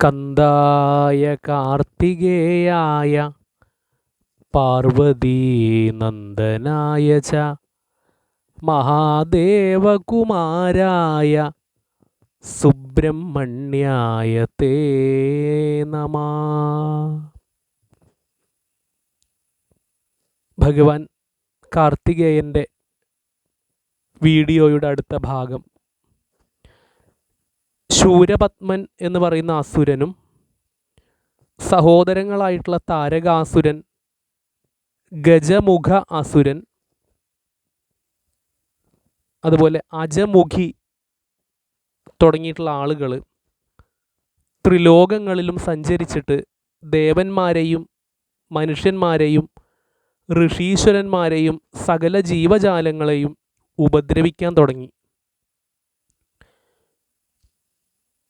സ്കന്ദായ കാർത്തികേയായ പാർവതീനന്ദനായ ച മഹാദേവകുമാരായ സുബ്രഹ്മണ്യായ തേ ഭഗവാൻ കാർത്തികേയന്റെ വീഡിയോയുടെ അടുത്ത ഭാഗം ശൂരപത്മൻ എന്ന് പറയുന്ന അസുരനും സഹോദരങ്ങളായിട്ടുള്ള താരകാസുരൻ ഗജമുഖ അസുരൻ അതുപോലെ അജമുഖി തുടങ്ങിയിട്ടുള്ള ആളുകൾ ത്രിലോകങ്ങളിലും സഞ്ചരിച്ചിട്ട് ദേവന്മാരെയും മനുഷ്യന്മാരെയും ഋഷീശ്വരന്മാരെയും സകല ജീവജാലങ്ങളെയും ഉപദ്രവിക്കാൻ തുടങ്ങി.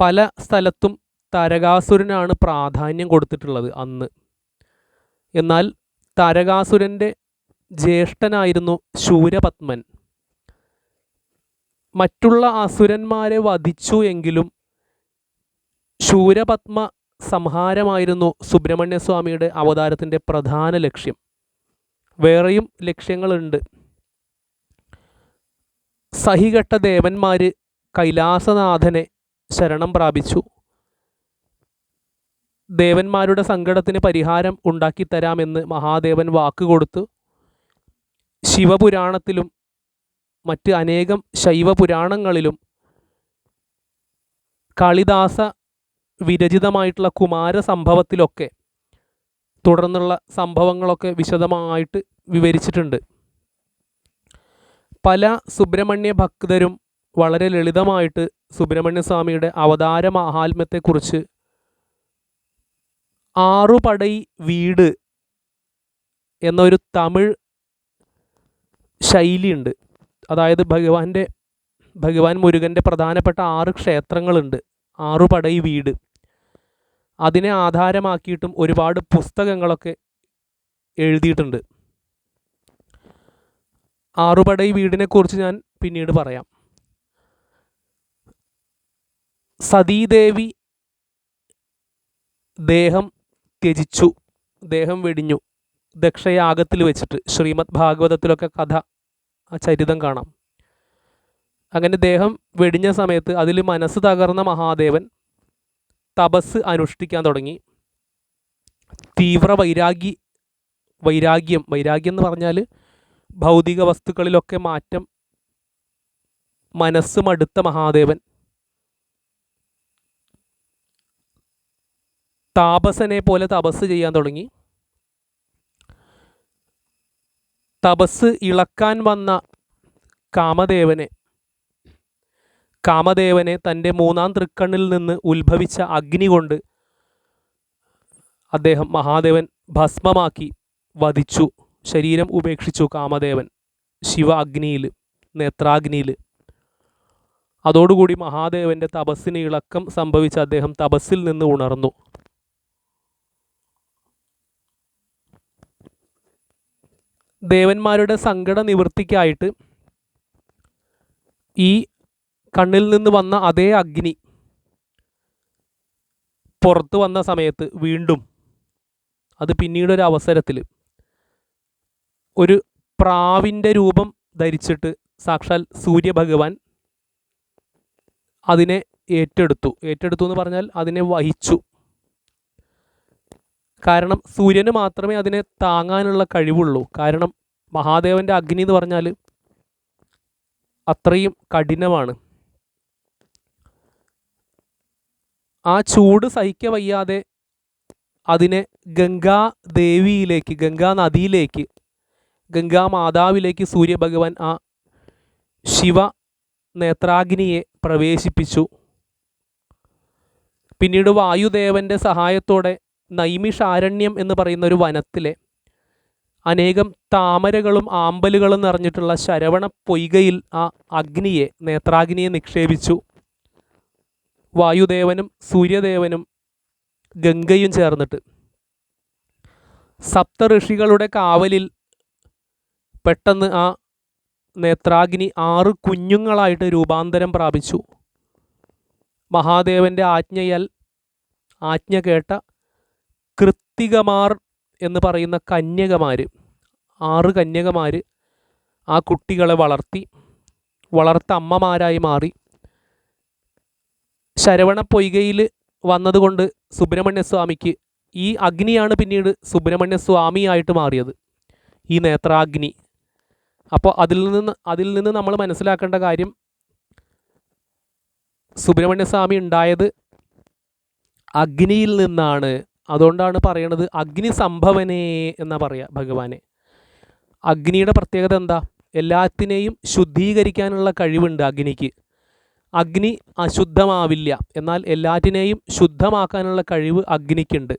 പല സ്ഥലത്തും താരകാസുരനാണ് പ്രാധാന്യം കൊടുത്തിട്ടുള്ളത് അന്ന്. എന്നാൽ താരകാസുരന്റെ ജ്യേഷ്ഠനായിരുന്നു ശൂരപത്മൻ. മറ്റുള്ള അസുരന്മാരെ വധിച്ചു എങ്കിലും ശൂരപത്മ സംഹാരമായിരുന്നു സുബ്രഹ്മണ്യസ്വാമിയുടെ അവതാരത്തിന്റെ പ്രധാന ലക്ഷ്യം. വേറെയും ലക്ഷ്യങ്ങളുണ്ട്. സഹികെട്ട ദേവന്മാർ കൈലാസനാഥനെ ശരണം പ്രാപിച്ചു. ദേവന്മാരുടെ സങ്കടത്തിന് പരിഹാരം ഉണ്ടാക്കിത്തരാമെന്ന് മഹാദേവൻ വാക്കുകൊടുത്തു ശിവപുരാണത്തിലും മറ്റ് അനേകം ശൈവപുരാണങ്ങളിലും കാളിദാസ വിരചിതമായിട്ടുള്ള കുമാര സംഭവത്തിലൊക്കെ തുടർന്നുള്ള സംഭവങ്ങളൊക്കെ വിശദമായിട്ട് വിവരിച്ചിട്ടുണ്ട്. പല സുബ്രഹ്മണ്യ ഭക്തരും വളരെ ലളിതമായിട്ട് സുബ്രഹ്മണ്യ സ്വാമിയുടെ അവതാര മാഹാത്മ്യത്തെക്കുറിച്ച് ആറുപടൈ വീട് എന്നൊരു തമിഴ് ശൈലിയുണ്ട്. അതായത് ഭഗവാന്റെ ഭഗവാൻ മുരുകന്റെ പ്രധാനപ്പെട്ട ആറ് ക്ഷേത്രങ്ങളുണ്ട്. ആറുപടൈ വീട്. അതിനെ ആധാരമാക്കിയിട്ടും ഒരുപാട് പുസ്തകങ്ങളൊക്കെ എഴുതിയിട്ടുണ്ട്. ആറുപടൈ വീടിനെക്കുറിച്ച് ഞാൻ പിന്നീട് പറയാം. സതീദേവി ദേഹം ത്യജിച്ചു. ദേഹം വെടിഞ്ഞു. ദക്ഷയാഗത്തിൽ വെച്ചിട്ട് ശ്രീമദ് ഭാഗവതത്തിലൊക്കെ കഥ ആ ചരിതം കാണാം. അങ്ങനെ ദേഹം വെടിഞ്ഞ സമയത്ത് അതിൽ മനസ്സ് തകർന്ന മഹാദേവൻ തപസ് അനുഷ്ഠിക്കാൻ തുടങ്ങി. തീവ്ര വൈരാഗി വൈരാഗ്യം വൈരാഗ്യം എന്ന് പറഞ്ഞാൽ ഭൗതിക വസ്തുക്കളിലൊക്കെ മാറ്റം മനസ്സ് മടുത്ത മഹാദേവൻ താപസനെ പോലെ തപസ് ചെയ്യാൻ തുടങ്ങി. തപസ് ഇളക്കാൻ വന്ന കാമദേവനെ കാമദേവനെ തന്റെ മൂന്നാം തൃക്കണ്ണിൽ നിന്ന് ഉത്ഭവിച്ച അഗ്നി കൊണ്ട് അദ്ദേഹം മഹാദേവൻ ഭസ്മമാക്കി വധിച്ചു. ശരീരം ഉപേക്ഷിച്ചു കാമദേവൻ ശിവ അഗ്നിയിൽ നേത്രാഗ്നിയിൽ. അതോടുകൂടി മഹാദേവന്റെ തപസ്സിന് ഇളക്കം സംഭവിച്ച അദ്ദേഹം തപസ്സിൽ നിന്ന് ഉണർന്നു. ദേവന്മാരുടെ സങ്കട നിവൃത്തിക്കായിട്ട് ഈ കണ്ണിൽ നിന്ന് വന്ന അതേ അഗ്നി പുറത്തു വന്ന സമയത്ത് വീണ്ടും അത് പിന്നീടൊരു അവസരത്തിൽ ഒരു പ്രാവിന്റെ രൂപം ധരിച്ചിട്ട് സാക്ഷാൽ സൂര്യഭഗവാൻ അതിനെ ഏറ്റെടുത്തു. ഏറ്റെടുത്തു എന്ന് പറഞ്ഞാൽ അതിനെ വഹിച്ചു. കാരണം സൂര്യന് മാത്രമേ അതിനെ താങ്ങാനുള്ള കഴിവുള്ളൂ. കാരണം മഹാദേവന്റെ അഗ്നി എന്ന് പറഞ്ഞാൽ അത്രയും കഠിനമാണ്. ആ ചൂട് സഹിക്ക വയ്യാതെ അതിനെ ഗംഗാ ദേവിയിലേക്ക് ഗംഗാ നദിയിലേക്ക് ഗംഗാ മാതാവിലേക്ക് സൂര്യഭഗവാൻ ആ ശിവ നേത്രാഗ്നിയെ പ്രവേശിപ്പിച്ചു. പിന്നീട് വായുദേവന്റെ സഹായത്തോടെ നൈമിഷാരണ്യം എന്ന് പറയുന്ന ഒരു വനത്തിലെ അനേകം താമരകളും ആമ്പലുകളും നിറഞ്ഞിട്ടുള്ള ശരവണ പൊയ്കയിൽ ആ അഗ്നിയെ നേത്രാഗ്നിയെ നിക്ഷേപിച്ചു. വായുദേവനും സൂര്യദേവനും ഗംഗയും ചേർന്നിട്ട്. സപ്ത ഋഷികളുടെ കാവലിൽ പെട്ടെന്ന് ആ നേത്രാഗ്നി ആറ് കുഞ്ഞുങ്ങളായിട്ട് രൂപാന്തരം പ്രാപിച്ചു. മഹാദേവന്റെ ആജ്ഞയാൽ ആജ്ഞ കേട്ട കൃത്തികമാർ എന്ന് പറയുന്ന കന്യകമാർ ആറ് കന്യകമാർ ആ കുട്ടികളെ വളർത്തി വളർത്ത അമ്മമാരായി മാറി. ശരവണ പൊയ്കയിൽ വന്നതുകൊണ്ട് സുബ്രഹ്മണ്യസ്വാമിക്ക് ഈ അഗ്നിയാണ് പിന്നീട് സുബ്രഹ്മണ്യസ്വാമിയായിട്ട് മാറിയത് ഈ നേത്രാഗ്നി. അപ്പോൾ അതിൽ നിന്ന് അതിൽ നിന്ന് നമ്മൾ മനസ്സിലാക്കേണ്ട കാര്യം സുബ്രഹ്മണ്യസ്വാമി ഉണ്ടായത് അഗ്നിയിൽ നിന്നാണ്. അതുകൊണ്ടാണ് പറയണത് അഗ്നി സംഭവനേ എന്നാ പറയുക ഭഗവാനെ. അഗ്നിയുടെ പ്രത്യേകത എന്താ? എല്ലാത്തിനെയും ശുദ്ധീകരിക്കാനുള്ള കഴിവുണ്ട് അഗ്നിക്ക്. അഗ്നി അശുദ്ധമാവില്ല. എന്നാൽ എല്ലാറ്റിനെയും ശുദ്ധമാക്കാനുള്ള കഴിവ് അഗ്നിക്കുണ്ട്.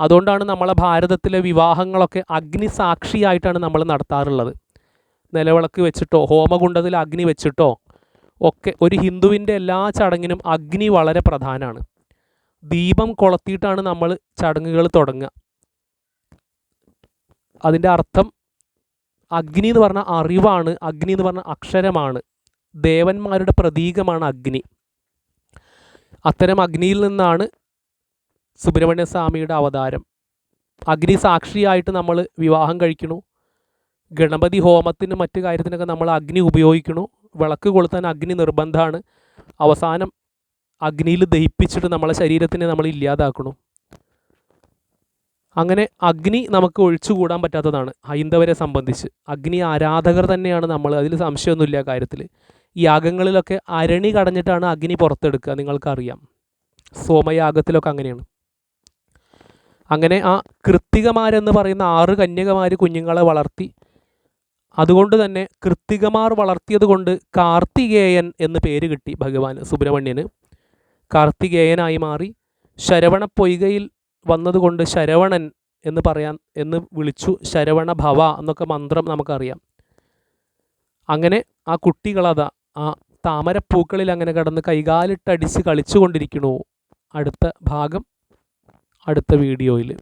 അതുകൊണ്ടാണ് നമ്മളെ ഭാരതത്തിലെ വിവാഹങ്ങളൊക്കെ അഗ്നി സാക്ഷിയായിട്ടാണ് നമ്മൾ നടത്താറുള്ളത്. നിലവിളക്ക് വെച്ചിട്ടോ ഹോമകുണ്ടത്തിൽ അഗ്നി വെച്ചിട്ടോ ഒക്കെ ഒരു ഹിന്ദുവിന്റെ എല്ലാ ചടങ്ങിനും അഗ്നി വളരെ പ്രധാനമാണ് ദീപം കൊളത്തിയിട്ടാണ് നമ്മൾ ചടങ്ങുകൾ തുടങ്ങുക. അതിന്റെ അർത്ഥം അഗ്നി എന്ന് പറഞ്ഞാൽ അറിവാണ് അഗ്നി എന്ന് പറഞ്ഞാൽ അക്ഷരമാണ്. ദേവന്മാരുടെ പ്രതീകമാണ് അഗ്നി. അത്തരം അഗ്നിയിൽ നിന്നാണ് സുബ്രഹ്മണ്യ സ്വാമിയുടെ അവതാരം. അഗ്നി സാക്ഷിയായിട്ട് നമ്മൾ വിവാഹം കഴിക്കണു ഗണപതി ഹോമത്തിന് മറ്റു കാര്യത്തിനൊക്കെ നമ്മൾ അഗ്നി ഉപയോഗിക്കണു വിളക്ക് കൊളുത്താൻ അഗ്നി നിർബന്ധമാണ്. അവസാനം അഗ്നിയിൽ ദഹിപ്പിച്ചിട്ട് നമ്മളെ ശരീരത്തിനെ നമ്മൾ ഇല്ലാതാക്കണം. അങ്ങനെ അഗ്നി നമുക്ക് ഒഴിച്ചുകൂടാൻ പറ്റാത്തതാണ് ഹൈന്ദവരെ സംബന്ധിച്ച്. അഗ്നി ആരാധകർ തന്നെയാണ് നമ്മൾ അതിൽ സംശയമൊന്നുമില്ല കാര്യത്തിൽ. യാഗങ്ങളിലൊക്കെ അരണി കടഞ്ഞിട്ടാണ് അഗ്നി പുറത്തെടുക്കുക നിങ്ങൾക്കറിയാം. സോമയാഗത്തിലൊക്കെ അങ്ങനെയാണ്. അങ്ങനെ ആ കൃത്തികമാരെന്ന് പറയുന്ന ആറ് കന്യകമാർ കുഞ്ഞുങ്ങളെ വളർത്തി. അതുകൊണ്ട് തന്നെ കൃത്തികമാർ വളർത്തിയത് കൊണ്ട് കാർത്തികേയൻ എന്ന് പേര് കിട്ടി ഭഗവാൻ സുബ്രഹ്മണ്യന്. കാർത്തികേയനായി മാറി ശരവണ പൊയ്കയിൽ വന്നതുകൊണ്ട് ശരവണൻ എന്ന് പറയാൻ എന്ന് വിളിച്ചു ശരവണ ഭവ എന്നൊക്കെ മന്ത്രം നമുക്കറിയാം. അങ്ങനെ ആ കുട്ടികളതാ ആ താമരപ്പൂക്കളിൽ അങ്ങനെ കടന്ന് കൈകാലിട്ടടിച്ച് കളിച്ചുകൊണ്ടിരിക്കണു അടുത്ത ഭാഗം അടുത്ത വീഡിയോയിൽ.